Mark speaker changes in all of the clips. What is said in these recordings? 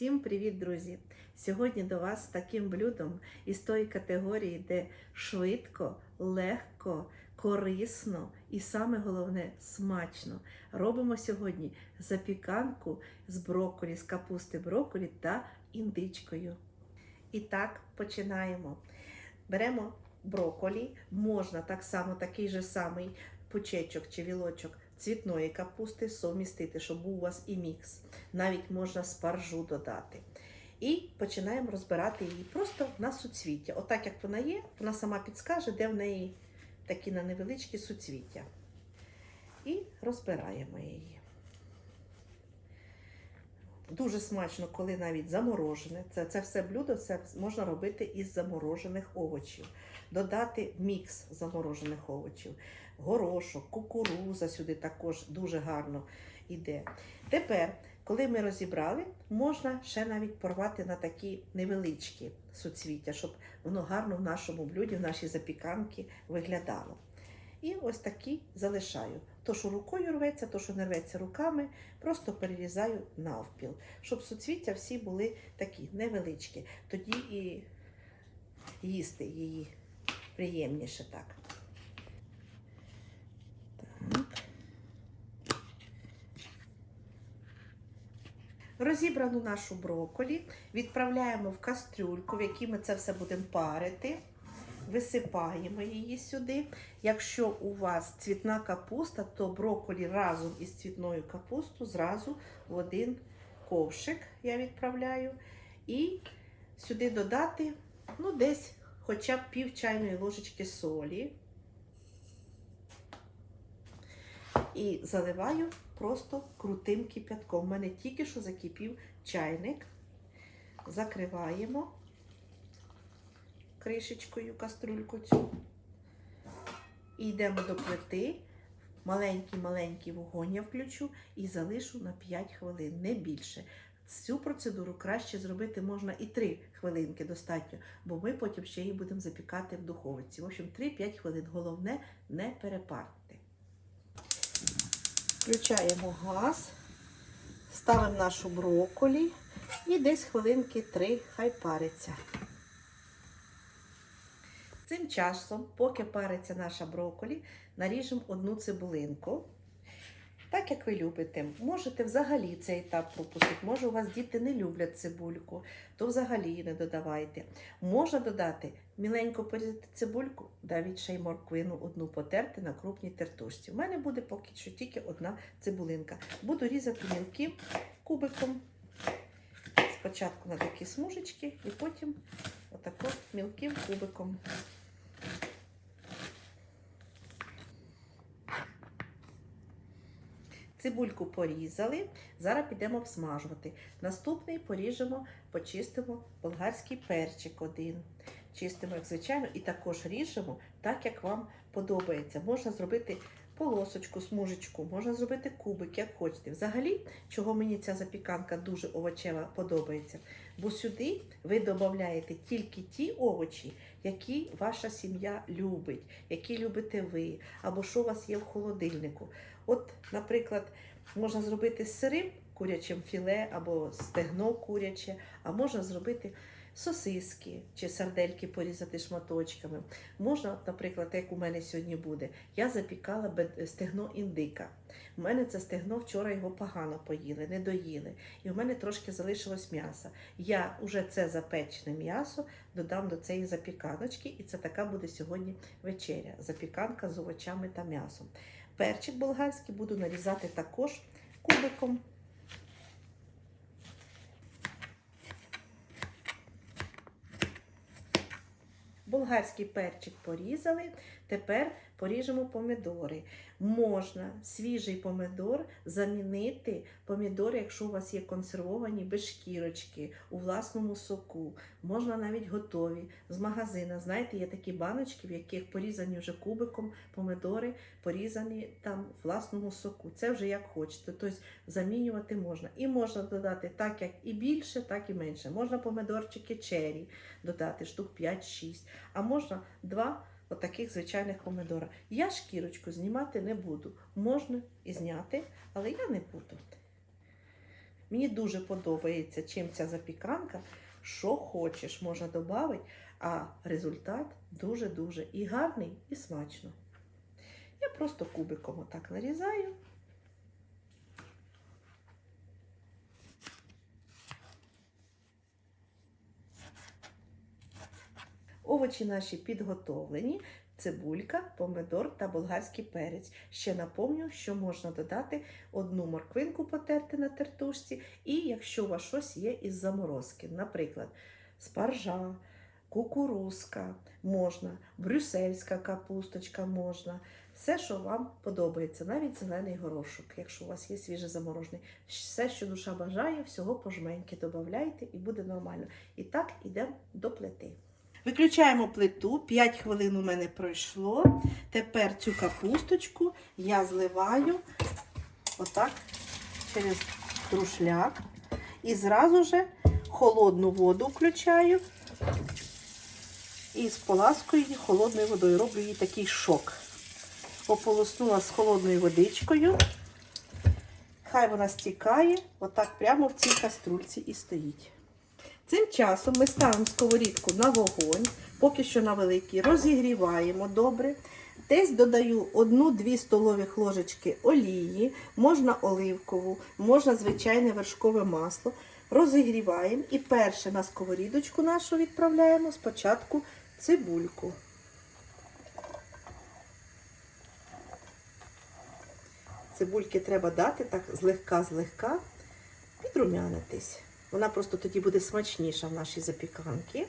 Speaker 1: Всім привіт, друзі! Сьогодні до вас з таким блюдом із тої категорії, де швидко, легко, корисно і саме головне смачно. Робимо сьогодні запіканку з брокколі, з капусти брокколі та індичкою. І так, починаємо. Беремо брокколі, можна так само такий же самий пучечок чи вілочок цвітної капусти совмістити, щоб був у вас і мікс. Навіть можна спаржу додати. І починаємо розбирати її просто на суцвіття. Отак як вона є, вона сама підскаже, де в неї такі на невеличкі суцвіття. І розбираємо її. Дуже смачно, коли навіть заморожене. Це, це все блюдо це можна робити із заморожених овочів. Додати мікс заморожених овочів, горошок, кукуруза сюди також дуже гарно йде. Тепер, коли ми розібрали, можна ще навіть порвати на такі невеличкі суцвіття, щоб воно гарно в нашому блюді, в нашій запіканці виглядало. І ось такі залишаю. То, що рукою рветься, то, що не рветься руками, просто перерізаю навпіл, щоб суцвіття всі були такі невеличкі. Тоді і їсти її приємніше так. Розібрану нашу брокколі відправляємо в кастрюльку, в якій ми це все будемо парити. Висипаємо її сюди. Якщо у вас цвітна капуста, то брокколі разом із цвітною капустою зразу в один ковшик я відправляю. І сюди додати ну, десь хоча б пів чайної ложечки солі. І заливаю просто крутим кип'ятком. У мене тільки що закипів чайник. Закриваємо кришечкою каструльку цю. І йдемо до плити. Маленький-маленький вогонь я включу і залишу на 5 хвилин, не більше. Цю процедуру краще зробити можна і 3 хвилинки достатньо, бо ми потім ще її будемо запікати в духовиці. В общем, 3-5 хвилин. Головне не перепарити. Включаємо газ, ставимо нашу брокколі і десь хвилинки 3 хай париться. Цим часом, поки париться наша брокколі, наріжемо одну цибулинку. Так, як ви любите, можете взагалі цей етап пропустити. Може, у вас діти не люблять цибульку, то взагалі її не додавайте. Можна додати міленько порізати цибульку, навіть ще й морквину одну потерти на крупній тертушці. У мене буде поки що тільки одна цибулинка. Буду різати мілким кубиком. Спочатку на такі смужечки і потім отако мілким кубиком. Цибульку порізали, зараз підемо обсмажувати. Наступний поріжемо, почистимо болгарський перчик один. Чистимо, як звичайно, і також ріжемо так, як вам подобається. Можна зробити полосочку, смужечку, можна зробити кубик, як хочете. Взагалі, чого мені ця запіканка дуже овочева подобається, бо сюди ви додаєте тільки ті овочі, які ваша сім'я любить, які любите ви, або що у вас є в холодильнику. От, наприклад, можна зробити з сирим курячим філе або стегно куряче, а можна зробити сосиски чи сардельки порізати шматочками. Можна, наприклад, як у мене сьогодні буде, я запікала стегно індика. У мене це стегно вчора його погано поїли, не доїли. І у мене трошки залишилось м'яса. Я вже це запечене м'ясо додам до цієї запіканочки, і це така буде сьогодні вечеря. Запіканка з овочами та м'ясом. Перчик болгарський буду нарізати також кубиком. Болгарський перчик порізали. Тепер поріжемо помідори. Можна свіжий помідор замінити помідори, якщо у вас є консервовані без шкірочки у власному соку. Можна навіть готові з магазина. Знаєте, є такі баночки, в яких порізані вже кубиком помідори, порізані там в власному соку. Це вже як хочете. Тобто замінювати можна. І можна додати так, як і більше, так і менше. Можна помідорчики чері додати штук 5-6, а можна 2 отаких звичайних помидора. Я шкірочку знімати не буду. Можна і зняти, але я не буду. Мені дуже подобається, чим ця запіканка. Що хочеш, можна додати, а результат дуже-дуже і гарний, і смачно. Я просто кубиком отак нарізаю. Овочі наші підготовлені. Цибулька, помидор та болгарський перець. Ще напомню, що можна додати одну морквинку потерти на тертушці, і якщо у вас щось є із заморозки, наприклад, спаржа, кукурузка можна, брюссельська капусточка можна. Все, що вам подобається, навіть зелений горошок, якщо у вас є свіже заморожений. Все, що душа бажає, всього по жменьки додавайте і буде нормально. І так йдемо до плити. Виключаємо плиту, 5 хвилин у мене пройшло. Тепер цю капусточку я зливаю отак через трушляк. І зразу же холодну воду включаю і з поласкою її холодною водою. Роблю їй такий шок. Ополоснула з холодною водичкою. Хай вона стікає, отак прямо в цій каструльці і стоїть. Цим часом ми ставимо сковорідку на вогонь, поки що на великий, розігріваємо добре. Десь додаю 1-2 столових ложечки олії, можна оливкову, можна звичайне вершкове масло. Розігріваємо і перше на сковорідочку нашу відправляємо спочатку цибульку. Цибульки треба дати так злегка-злегка підрумянитись. Вона просто тоді буде смачніша в нашій запіканці.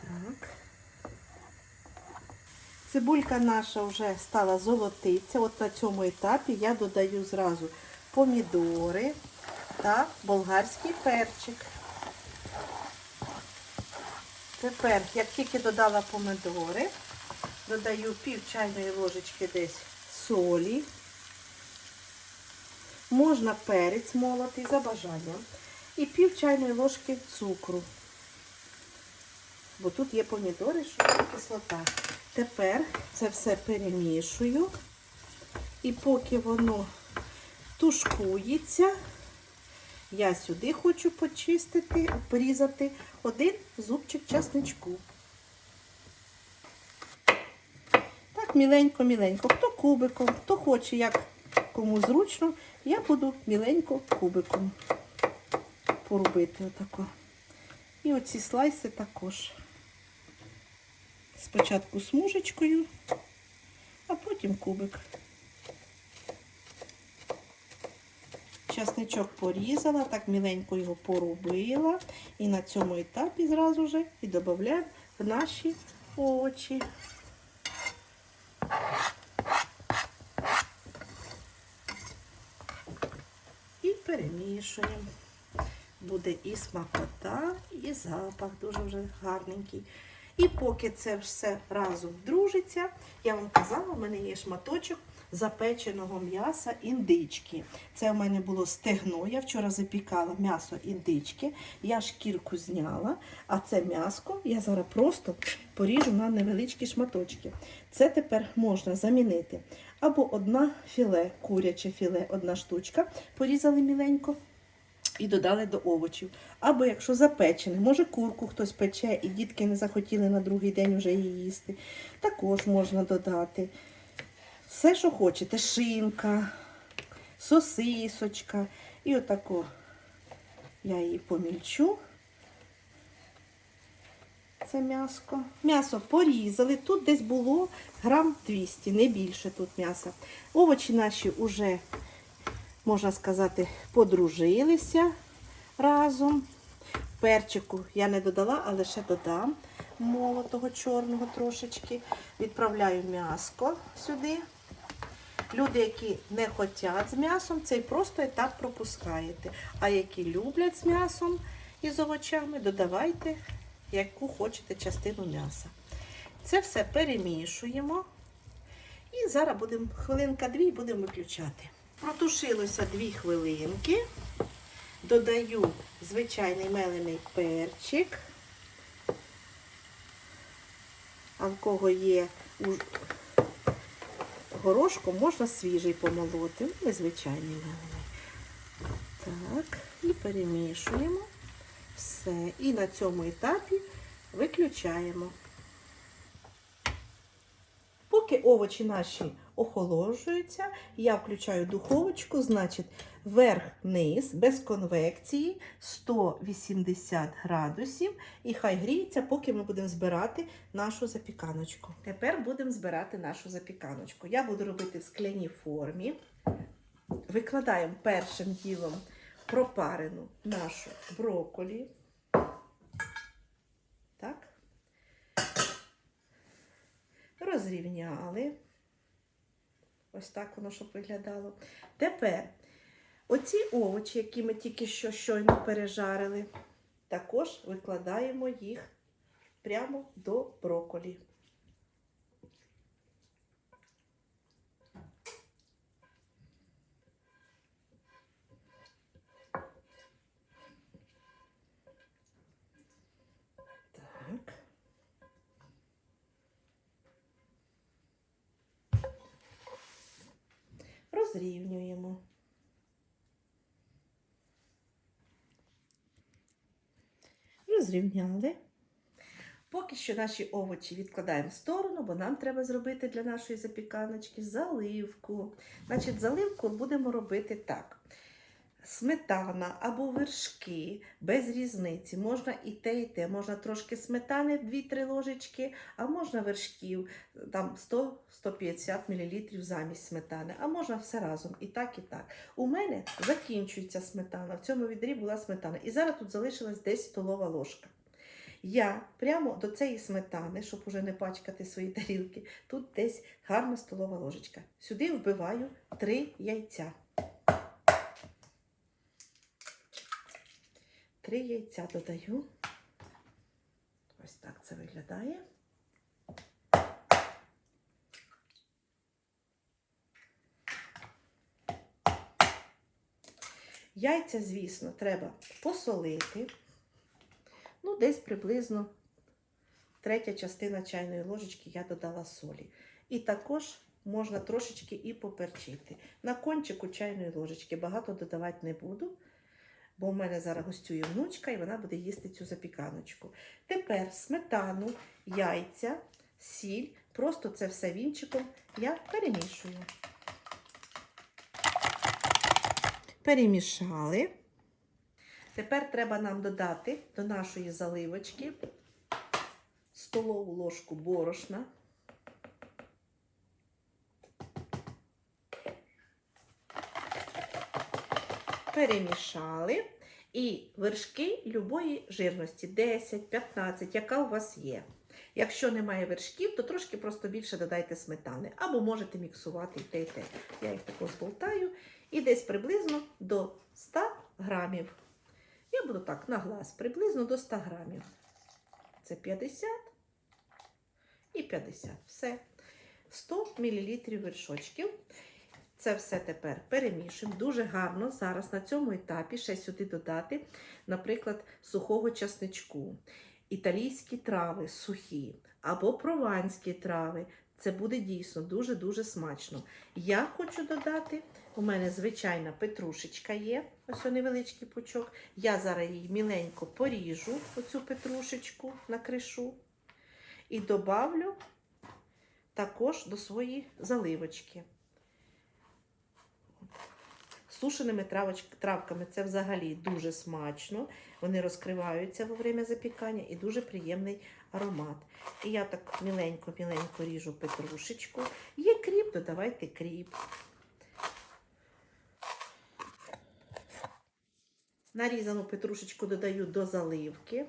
Speaker 1: Так. Цибулька наша вже стала золотиця. От на цьому етапі я додаю зразу помідори та болгарський перчик. Тепер, як тільки додала помідори, додаю пів чайної ложечки десь солі. Можна перець молотий за бажанням. І пів чайної ложки цукру. Бо тут є помідори, що є кислота. Тепер це все перемішую. І поки воно тушкується, я сюди хочу почистити, порізати один зубчик часничку. Так, міленько-міленько. Хто кубиком, хто хоче, як кому зручно, я буду міленько кубиком порубити отако. І оці слайси також. Спочатку смужечкою, а потім кубик. Часничок порізала, так міленько його порубила. І на цьому етапі зразу же і додаємо в наші овочі. І перемішуємо. Буде і смакота, і запах дуже вже гарненький. І поки це все разом дружиться, я вам казала, в мене є шматочок запеченого м'яса індички. Це в мене було стегно. Я вчора запікала м'ясо індички. Я шкірку зняла, а це м'яско я зараз просто поріжу на невеличкі шматочки. Це тепер можна замінити. Або одна філе, куряче філе, одна штучка, порізали міленько і додали до овочів. Або якщо запечене, може курку хтось пече і дітки не захотіли на другий день вже її їсти. Також можна додати. Все, що хочете, шинка, сосисочка. І отако я її помільчу. Це м'яско. М'ясо порізали. Тут десь було грам 200, не більше тут м'яса. Овочі наші вже, можна сказати, подружилися разом. Перчику я не додала, але ще додам молотого чорного трошечки. Відправляю м'яско сюди. Люди, які не хочуть з м'ясом, цей просто етап пропускаєте. А які люблять з м'ясом і з овочами, додавайте, яку хочете частину м'яса. Це все перемішуємо. І зараз будемо хвилинка-дві будемо виключати. Протушилося дві хвилинки. Додаю звичайний мелений перчик. А в кого є горошком, можна свіжий помолоти, ну, незвичайний мелений. Так, і перемішуємо все. І на цьому етапі виключаємо. Поки овочі наші охолоджуються, я включаю духовочку, значить, верх-низ без конвекції 180 градусів. І хай гріється, поки ми будемо збирати нашу запіканочку. Тепер будемо збирати нашу запіканочку. Я буду робити в скляній формі. Викладаємо першим ділом пропарену нашу брокколі. Так. Розрівняли. Ось так воно щоб виглядало. Тепер оці овочі, які ми тільки що щойно пережарили, також викладаємо їх прямо до брокколі. Розрівнюємо. Розрівняли. Поки що наші овочі відкладаємо в сторону, бо нам треба зробити для нашої запіканочки заливку. Значить, заливку будемо робити так. Сметана або вершки, без різниці. Можна і те, і те. Можна трошки сметани 2-3 ложечки, а можна вершків там 100-150 мл замість сметани, а можна все разом. І так, і так. У мене закінчується сметана. В цьому відрі була сметана. І зараз тут залишилась десь столова ложка. Я прямо до цієї сметани, щоб уже не пачкати свої тарілки, тут десь гарна столова ложечка. Сюди вбиваю 3 яйця. Три яйця додаю. Ось так це виглядає. Яйця, звісно, треба посолити. Ну, десь приблизно третя частина чайної ложечки я додала солі. І також можна трошечки і поперчити. На кончику чайної ложечки багато додавати не буду бо в мене зараз гостює внучка і вона буде їсти цю запіканочку. Тепер сметану, яйця, сіль, просто це все вінчиком я перемішую. Перемішали. Тепер треба нам додати до нашої заливочки столову ложку борошна. Перемішали. І вершки любої жирності 10-15, яка у вас є. Якщо немає вершків, то трошки просто більше додайте сметани. Або можете міксувати і те, і те. Я їх тако зболтаю. І десь приблизно до 100 грамів. Я буду так на глаз, приблизно до 100 грамів. Це 50 і 50. Все. 100 мл вершочків. Це все тепер перемішуємо. Дуже гарно зараз на цьому етапі ще сюди додати, наприклад, сухого часничку, італійські трави сухі або прованські трави. Це буде дійсно дуже-дуже смачно. Я хочу додати, у мене звичайна петрушечка є, ось о невеличкий пучок. Я зараз її міленько поріжу, оцю петрушечку накришу. І добавлю також до своєї заливочки сушеними травками це взагалі дуже смачно. Вони розкриваються во время запікання і дуже приємний аромат. І я так міленько-міленько ріжу петрушечку. Є кріп, додавайте кріп. Нарізану петрушечку додаю до заливки.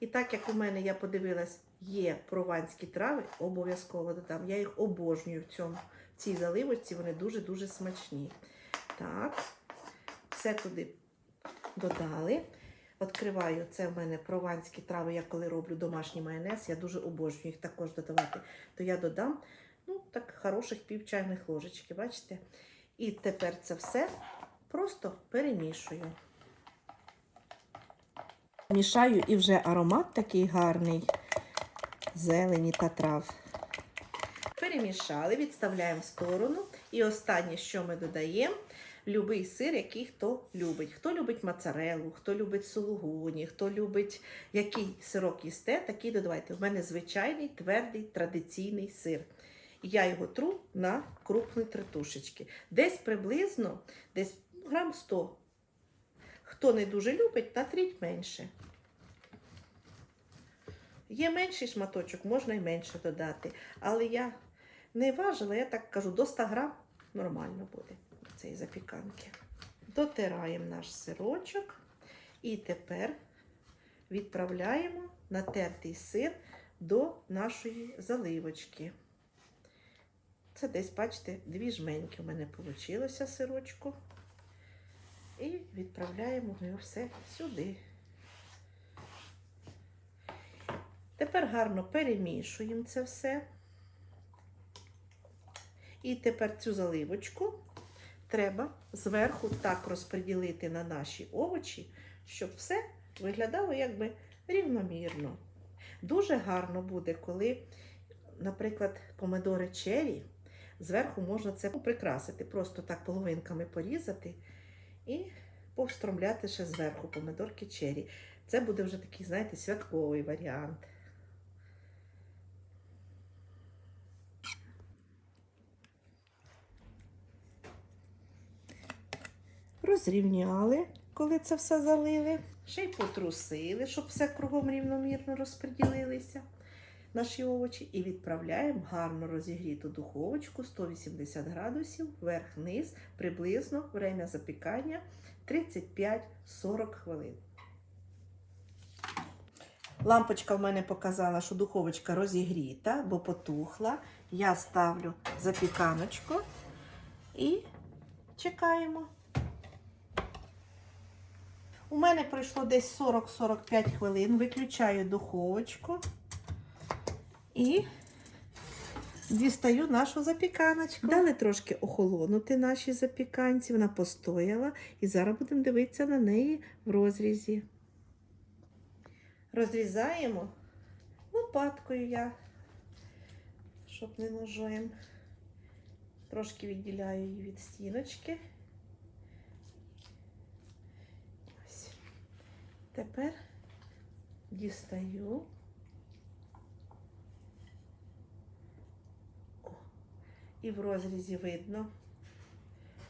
Speaker 1: І так як у мене, я подивилась, є прованські трави, обов'язково додам. Я їх обожнюю в цьому, в цій заливочці, вони дуже-дуже смачні. Так, все туди додали. Відкриваю, це в мене прованські трави, я коли роблю домашній майонез, я дуже обожнюю їх також додавати. То я додам ну, так, хороших пів чайних ложечки, бачите? І тепер це все просто перемішую. Мішаю і вже аромат такий гарний зелені та трав. Перемішали, відставляємо в сторону. І останнє, що ми додаємо, любий сир, який хто любить. Хто любить моцарелу, хто любить сулугуні, хто любить який сирок їсте, такий додавайте. У мене звичайний твердий традиційний сир. Я його тру на крупні тритушечки. Десь приблизно десь грам 100. Хто не дуже любить, натріть менше. Є менший шматочок, можна і менше додати. Але я не важила, я так кажу, до 100 грам нормально буде цієї запіканки. Дотираємо наш сирочок і тепер відправляємо натертий сир до нашої заливочки. Це десь, бачите, дві жменьки у мене вийшло сирочку. І відправляємо його все сюди. Тепер гарно перемішуємо це все. І тепер цю заливочку треба зверху так розподілити на наші овочі, щоб все виглядало якби рівномірно. Дуже гарно буде, коли, наприклад, помидори чері, зверху можна це прикрасити, просто так половинками порізати і повстромляти ще зверху помидорки чері. Це буде вже такий, знаєте, святковий варіант. Розрівняли, коли це все залили. Ще й потрусили, щоб все кругом рівномірно розподілилися наші овочі. І відправляємо гарно розігріту духовочку 180 градусів, вверх-вниз, приблизно время запікання 35-40 хвилин. Лампочка в мене показала, що духовочка розігріта, бо потухла. Я ставлю запіканочку і чекаємо. У мене пройшло десь 40-45 хвилин. Виключаю духовочку і дістаю нашу запіканочку. Дали трошки охолонути наші запіканці. Вона постояла. І зараз будемо дивитися на неї в розрізі. Розрізаємо лопаткою я, щоб не ножем. Трошки відділяю її від стіночки. Тепер дістаю. О, І в розрізі видно,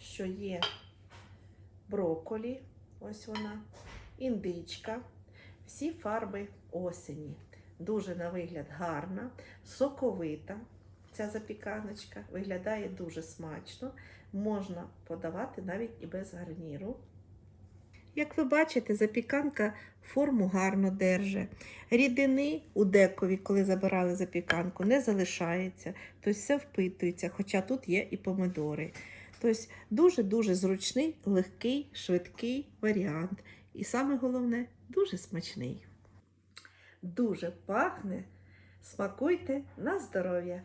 Speaker 1: що є броколі, ось вона, індичка, всі фарби осені. Дуже на вигляд гарна, соковита ця запіканочка, виглядає дуже смачно. Можна подавати навіть і без гарніру. Як ви бачите, запіканка форму гарно держить. Рідини у декові, коли забирали запіканку, не залишається, тобто все впитується, хоча тут є і помидори. Тобто дуже-дуже зручний, легкий, швидкий варіант. І саме головне, дуже смачний. Дуже пахне. Смакуйте на здоров'я!